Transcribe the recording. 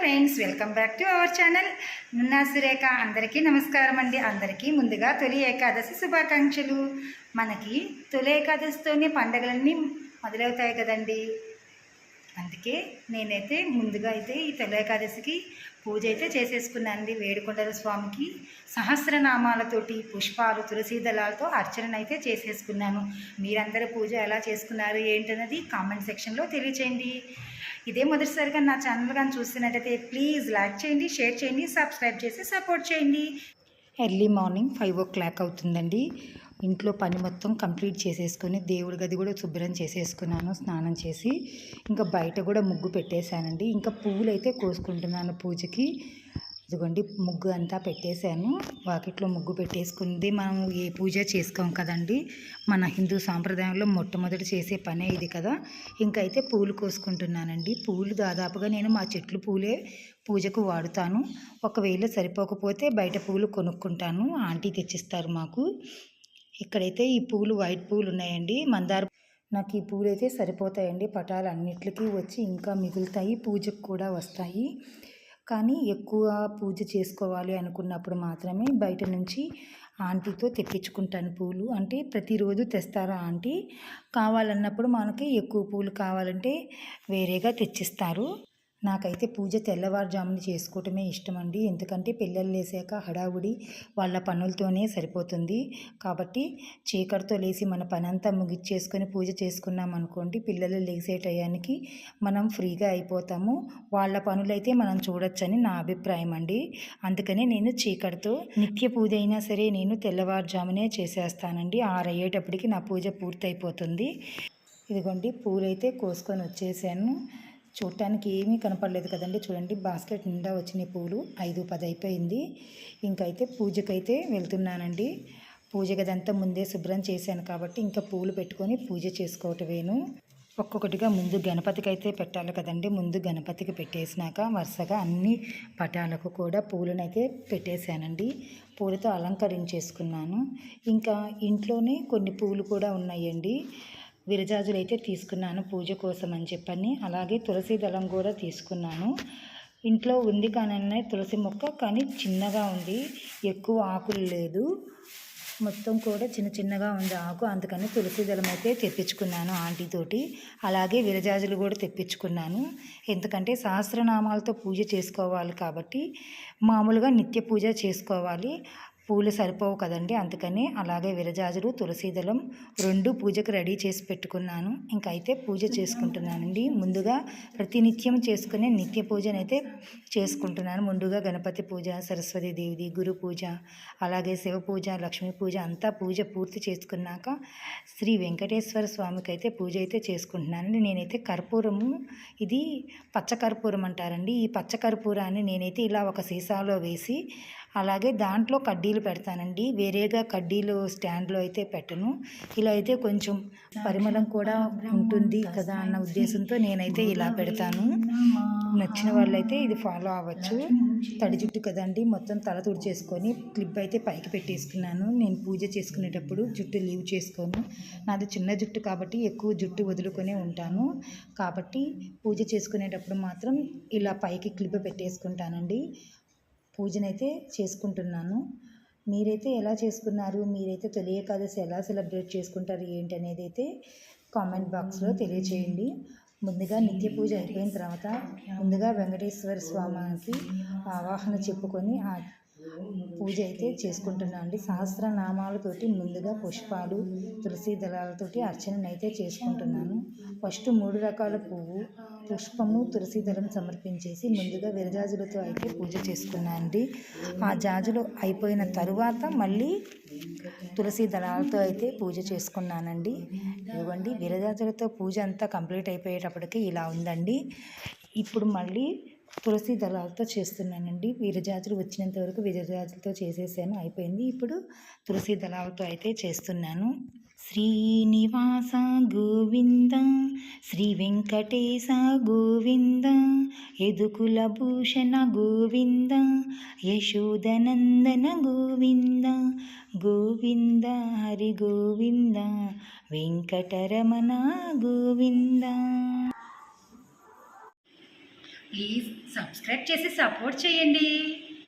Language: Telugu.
Friends welcome back to our channel. Nunna Surekha అందరికీ నమస్కారం అండి. అందరికీ ముందుగా తొలి ఏకాదశి శుభాకాంక్షలు. మనకి తొలి ఏకాదశితోనే పండగలన్నీ మొదలవుతాయి కదండి. అందుకే నేనైతే ముందుగా అయితే ఈ తొలి ఏకాదశికి పూజ అయితే చేసేసుకున్నానండి. వేడుకొండల స్వామికి సహస్రనామాలతోటి పుష్పాలు తులసి దళాలతో అర్చననైతే చేసేసుకున్నాను. మీరందరూ పూజ ఎలా చేసుకున్నారు ఏంటన్నది కామెంట్ సెక్షన్లో తెలియచేయండి. ఇదే మొదటిసారిగా నా ఛానల్ కానీ చూస్తున్నట్టయితే ప్లీజ్ లైక్ చేయండి షేర్ చేయండి సబ్స్క్రైబ్ చేసి సపోర్ట్ చేయండి. Early morning five o'clock అవుతుందండి. ఇంట్లో పని మొత్తం కంప్లీట్ చేసేసుకొని దేవుడి గది కూడా శుభ్రం చేసేసుకున్నాను స్నానం చేసి. ఇంకా బయట కూడా ముగ్గు పెట్టేశానండి. ఇంకా పువ్వులు అయితే కోసుకుంటున్నాను పూజకి. ఇదిగోండి ముగ్గు అంతా పెట్టేశాను. వాకిట్లో ముగ్గు పెట్టేసుకుంది. మనం ఏ పూజ చేసుకోం కదండి. మన హిందూ సాంప్రదాయంలో మొట్టమొదటి చేసే పనే ఇది కదా. ఇంకైతే పూలు కోసుకుంటున్నానండి. పూలు దాదాపుగా నేను మా చెట్లు పూలే పూజకు వాడుతాను. ఒకవేళ సరిపోకపోతే బయట పూలు కొనుక్కుంటాను. ఆంటీ తెచ్చిస్తారు మాకు. ఇక్కడైతే ఈ పూలు వైట్ పూలు ఉన్నాయండి. మందార నాకు ఈ పూలు అయితే సరిపోతాయండి. పటాలు అన్నిటికీ వచ్చి ఇంకా మిగులుతాయి. పూజకు కూడా వస్తాయి. కానీ ఎక్కువ పూజ చేసుకోవాలి అనుకున్నప్పుడు మాత్రమే బయట నుంచి ఆంటీతో తెప్పించుకుంటాను పూలు. అంటే ప్రతిరోజు తెస్తారా ఆంటీ? కావాలన్నప్పుడు మనకి ఎక్కువ పూలు కావాలంటే వేరేగా తెచ్చిస్తారు. నాకైతే పూజ తెల్లవారుజామున చేసుకోవటమే ఇష్టం అండి ఎందుకంటే పిల్లలు లేసాక హడావుడి వాళ్ళ పనులతోనే సరిపోతుంది. కాబట్టి చీకటితో లేచి మన పనంతా ముగిచ్చేసుకొని పూజ చేసుకున్నాం అనుకోండి పిల్లలు లేసే టయానికి మనం ఫ్రీగా అయిపోతాము. వాళ్ళ పనులైతే మనం చూడొచ్చని నా అభిప్రాయం అండి అందుకనే నేను చీకటితో నిత్య పూజ అయినా సరే నేను తెల్లవారుజామునే చేసేస్తానండి. ఆరయ్యేటప్పటికి నా పూజ పూర్తయిపోతుంది. ఇదిగోండి పూలైతే కోసుకొని వచ్చేసాను. చూడటానికి ఏమీ కనపడలేదు కదండి. చూడండి బాస్కెట్ నిండా వచ్చినాయి పూలు. ఐదు పది అయిపోయింది. ఇంకైతే పూజకైతే వెళ్తున్నానండి. పూజ గదంతా ముందే శుభ్రం చేశాను కాబట్టి ఇంకా పూలు పెట్టుకొని పూజ చేసుకోవటమేను. ఒక్కొక్కటిగా ముందు గణపతికి అయితే పెట్టాలి కదండి. ముందు గణపతికి పెట్టేసినాక వరుసగా అన్ని పటాలకు కూడా పూలనైతే పెట్టేశానండి. పూలతో అలంకరించేసుకున్నాను. ఇంకా ఇంట్లోనే కొన్ని పూలు కూడా ఉన్నాయండి. విరజాజులు అయితే తీసుకున్నాను పూజ కోసం అని చెప్పని. అలాగే తులసి దళం కూడా తీసుకున్నాను. ఇంట్లో ఉంది కానీ తులసి మొక్క కానీ చిన్నగా ఉంది. ఎక్కువ ఆకులు లేదు. మొత్తం కూడా చిన్న చిన్నగా ఉంది ఆకు. అందుకని తులసి దళం అయితే తెప్పించుకున్నాను ఆంటీతోటి అలాగే విరజాజులు కూడా తెప్పించుకున్నాను. ఎందుకంటే సహస్రనామాలతో పూజ చేసుకోవాలి కాబట్టి మామూలుగా నిత్య పూజ చేసుకోవాలి. పూలు సరిపోవు కదండి. అందుకని అలాగే విరజాజులు తులసీదళం రెండు పూజకు రెడీ చేసి పెట్టుకున్నాను. ఇంకైతే పూజ చేసుకుంటున్నానండి. ముందుగా ప్రతినిత్యం చేసుకునే నిత్య పూజనైతే చేసుకుంటున్నాను. ముందుగా గణపతి పూజ సరస్వతి దేవిది గురు పూజ అలాగే శివ పూజ లక్ష్మీ పూజ అంతా పూజ పూర్తి చేసుకున్నాక శ్రీ వెంకటేశ్వర స్వామికి అయితే పూజ అయితే చేసుకుంటున్నానండి. నేనైతే కర్పూరము ఇది పచ్చ కర్పూరం అంటారండి. ఈ పచ్చ కర్పూరాన్ని నేనైతే ఇలా ఒక సీసాలో వేసి అలాగే దాంట్లో కడ్డీలు పెడతానండి. వేరేగా కడ్డీలు స్టాండ్లో అయితే పెట్టను. ఇలా అయితే కొంచెం పరిమళం కూడా ఉంటుంది కదా అన్న ఉద్దేశంతో నేనైతే ఇలా పెడతాను. నచ్చిన వాళ్ళైతే ఇది ఫాలో అవ్వచ్చు. తడి జుట్టు కదండి మొత్తం తల తుడిచేసుకొని క్లిప్ అయితే పైకి పెట్టేసుకున్నాను. నేను పూజ చేసుకునేటప్పుడు జుట్టు లీవ్ చేసుకోను. నాది చిన్న జుట్టు కాబట్టి ఎక్కువ జుట్టు వదులుకొనే ఉంటాను. కాబట్టి పూజ చేసుకునేటప్పుడు మాత్రం ఇలా పైకి క్లిప్ పెట్టేసుకుంటానండి. పూజనైతే చేసుకుంటున్నాను. మీరైతే ఎలా చేసుకున్నారు? మీరైతే తొలి ఏకాదశి ఎలా సెలబ్రేట్ చేసుకుంటారు? ఏంటి అనేది అయితే కామెంట్ బాక్స్లో తెలియచేయండి. ముందుగా నిత్య పూజ అయిపోయిన తర్వాత ముందుగా వెంకటేశ్వర స్వామికి ఆవాహన చెప్పుకొని ఆ పూజ అయితే చేసుకుంటున్నాను అండి. సహస్రనామాలతోటి ముందుగా పుష్పాలు తులసి దళాలతోటి అర్చననైతే అయితే చేసుకుంటున్నాను. ఫస్ట్ మూడు రకాల పువ్వు పుష్పము తులసి దళం సమర్పించేసి ముందుగా విరజాజులతో అయితే పూజ చేసుకున్నాను అండి. ఆ జాజులు అయిపోయిన తరువాత మళ్ళీ తులసి దళాలతో అయితే పూజ చేసుకున్నానండి. ఇవ్వండి విరజాజులతో పూజ అంతా కంప్లీట్ అయిపోయేటప్పటికి ఇలా ఉందండి. ఇప్పుడు మళ్ళీ తులసి దళాలతో చేస్తున్నానండి. విరజాజులు వచ్చినంత వరకు విరజాజులతో చేసేసాను. అయిపోయింది. ఇప్పుడు తులసి దళాలతో అయితే చేస్తున్నాను. శ్రీనివాస గోవింద శ్రీ వెంకటేశ గోవింద ఎదుకుల భూషణ గోవింద యశోదనందన గోవింద గోవింద హరి గోవింద వెంకటరమణ గోవింద. ప్లీజ్ సబ్స్క్రైబ్ చేసి సపోర్ట్ చేయండి.